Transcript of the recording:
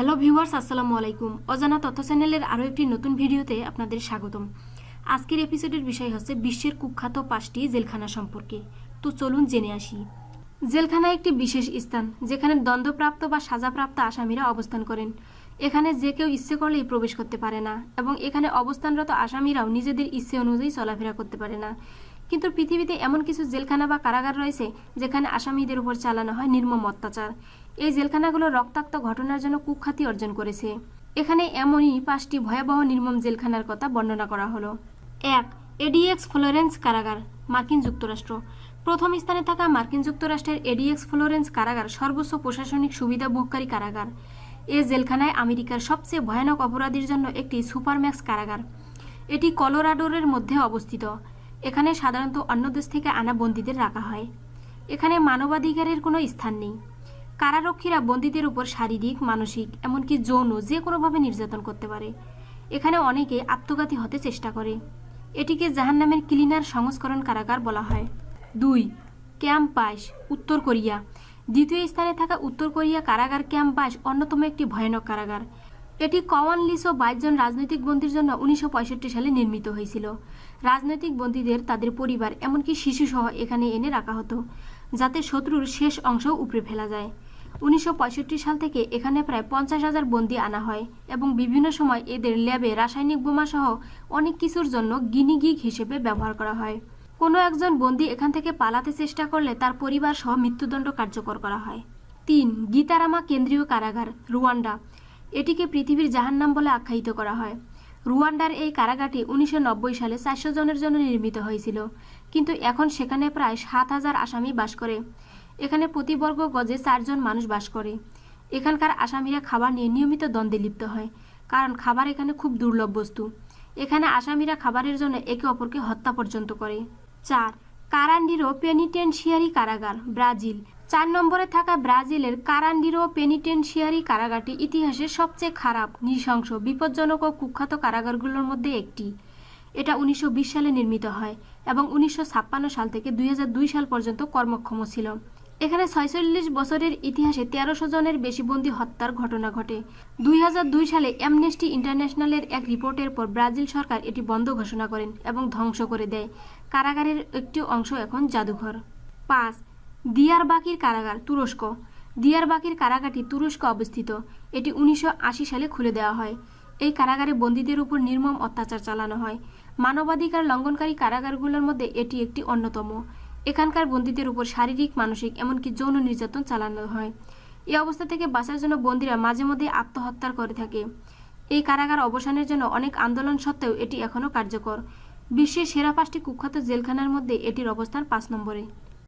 Hello viewers আসসালামু আলাইকুম। অজানা তথ্য চ্যানেলের আরও একটি নতুন ভিডিওতে আপনাদের স্বাগতম। আজকের এপিসোডের বিষয় হচ্ছে বিশ্বের কুখ্যাত পাঁচটি জেলখানা সম্পর্কে। তো চলুন জেনে আসি। জেলখানা একটি বিশেষ স্থান, যেখানে দ্বন্দ্বপ্রাপ্ত বা সাজাপ্রাপ্ত আসামিরা অবস্থান করেন। এখানে যে কেউ ইচ্ছে করলেই প্রবেশ করতে পারে না এবং এখানে অবস্থানরত আসামিরাও নিজেদের ইচ্ছে অনুযায়ী চলাফেরা করতে পারে না। কিন্তু পৃথিবীতে এমন কিছু জেলখানা বা কারাগার রয়েছে যেখানে আসামিদের উপর চালানো হয় নির্মম অত্যাচার। এই জেলখানাগুলো রক্তাক্ত ঘটনার জন্য কুখ্যাতি অর্জন করেছে। এখানে এমনই পাঁচটি ভয়াবহ নির্মম জেলখানার কথা বর্ণনা করা হলো। এক এডিএক্স ফ্লোরেন্স কারাগার, মার্কিন যুক্তরাষ্ট্র। প্রথম স্থানে থাকা মার্কিন যুক্তরাষ্ট্রের এডিএক্স ফ্লোরেন্স কারাগার সর্বোচ্চ প্রশাসনিক সুবিধা ভোগকারী কারাগার। এ জেলখানায় আমেরিকার সবচেয়ে ভয়ানক অপরাধীর জন্য একটি সুপারম্যাক্স কারাগার। এটি কলোরাডোরের মধ্যে অবস্থিত। এখানে সাধারণত অন্য দেশ থেকে আনা বন্দীদের রাখা হয়। এখানে মানবাধিকারের কোনো স্থান নেই। কারারক্ষীরা বন্দীদের উপর শারীরিক, মানসিক, এমনকি যৌন যে কোনোভাবে নির্যাতন করতে পারে। এখানে অনেকে আত্মঘাতী হতে চেষ্টা করে। এটিকে জাহান্নামের ক্লিনার সংস্করণ কারাগার বলা হয়। দুই, ক্যাম্প বাইশ উত্তর কোরিয়া। দ্বিতীয় স্থানে থাকা উত্তর কোরিয়া কারাগার ক্যাম্প বাইশ অন্যতম একটি ভয়ানক কারাগার। এটি কওয়ান লিসো বাইশ জন রাজনৈতিক বন্দীর জন্য উনিশশো পঁয়ষট্টি সালে নির্মিত হয়েছিল। রাজনৈতিক বন্দীদের তাদের পরিবার এমনকি শিশুসহ এখানে এনে রাখা হতো, যাতে শত্রুর শেষ অংশ উপড়ে ফেলা যায়। উনিশশো পঁয়ষট্টি সাল থেকে এখানে প্রায় পঞ্চাশ হাজার বন্দি আনা হয় এবং বিভিন্ন সময় এদের ল্যাবে রাসায়নিক বোমা সহ অনেক কিছুর জন্য গিনিগিগ হিসেবে ব্যবহার করা হয়। কোনো একজন বন্দি এখান থেকে পালাতে চেষ্টা করলে তার পরিবার সহ মৃত্যুদণ্ড কার্যকর করা হয়। তিন, গীতারামা কেন্দ্রীয় কারাগার, রুয়ান্ডা। এটিকে পৃথিবীর জাহান্নাম বলে আখ্যায়িত করা হয়। রুয়ান্ডার এই কারাগারটি উনিশশো নব্বই সালে চারশো জনের জন্য নির্মিত হয়েছিল। কিন্তু এখন সেখানে প্রায় সাত হাজার আসামি বাস করে। এখানে প্রতি বর্গ গজে চারজন মানুষ বাস করে। এখানকার আসামিরা খাবার নিয়ে নিয়মিত দ্বন্দ্বে লিপ্ত হয়, কারণ খাবার এখানে খুব দুর্লভ বস্তু। এখানে আসামিরা খাবারের জন্য একে অপরকে হত্যা পর্যন্ত করে। চার, কারান্ডিরো পেনিটেনশিয়ারি কারাগার, ব্রাজিল। চার নম্বরে থাকা ব্রাজিলের কারান্ডিরো পেনিটেনশিয়ারি কারাগারটি ইতিহাসের সবচেয়ে খারাপ, নৃশংস, বিপজ্জনক ও কুখ্যাত কারাগারগুলোর মধ্যে একটি। এটা উনিশশো বিশ সালে নির্মিত হয় এবং উনিশশো ছাপ্পান্ন সাল থেকে দুই হাজার দুই সাল পর্যন্ত কর্মক্ষম ছিল। এখানে ছয়চল্লিশ বছরের ইতিহাসে তেরোশো জনের বেশি বন্দী হত্যার ঘটনা ঘটে। দুই হাজার দুই সালে অ্যামনেস্টি ইন্টারন্যাশনালের এক রিপোর্টের পর ব্রাজিল সরকার এটি বন্ধ ঘোষণা করেন এবং ধ্বংস করে দেয়। কারাগারের একটি অংশ এখন জাদুঘর। পাঁচ দিয়ারবাকির কারাগার তুরস্ক। দিয়ারবাকির কারাগারটি তুরস্ক অবস্থিত। এটি উনিশশো আশি সালে খুলে দেওয়া হয়। এই কারাগারে বন্দীদের উপর নির্মম অত্যাচার চালানো হয়। মানবাধিকার লঙ্ঘনকারী কারাগারগুলোর মধ্যে এটি একটি অন্যতম। এখানকার বন্দীদের উপর শারীরিক, মানসিক, এমনকি যৌন নির্যাতন চালানো হয়। এই অবস্থা থেকে বাঁচার জন্য বন্দীরা মাঝে মধ্যে আত্মহত্যা করে থাকে। এই কারাগার অবসানের জন্য অনেক আন্দোলন সত্ত্বেও এটি এখনও কার্যকর। বিশ্বের সেরা পাঁচটি কুখ্যাত জেলখানার মধ্যে এটির অবস্থান পাঁচ নম্বরে।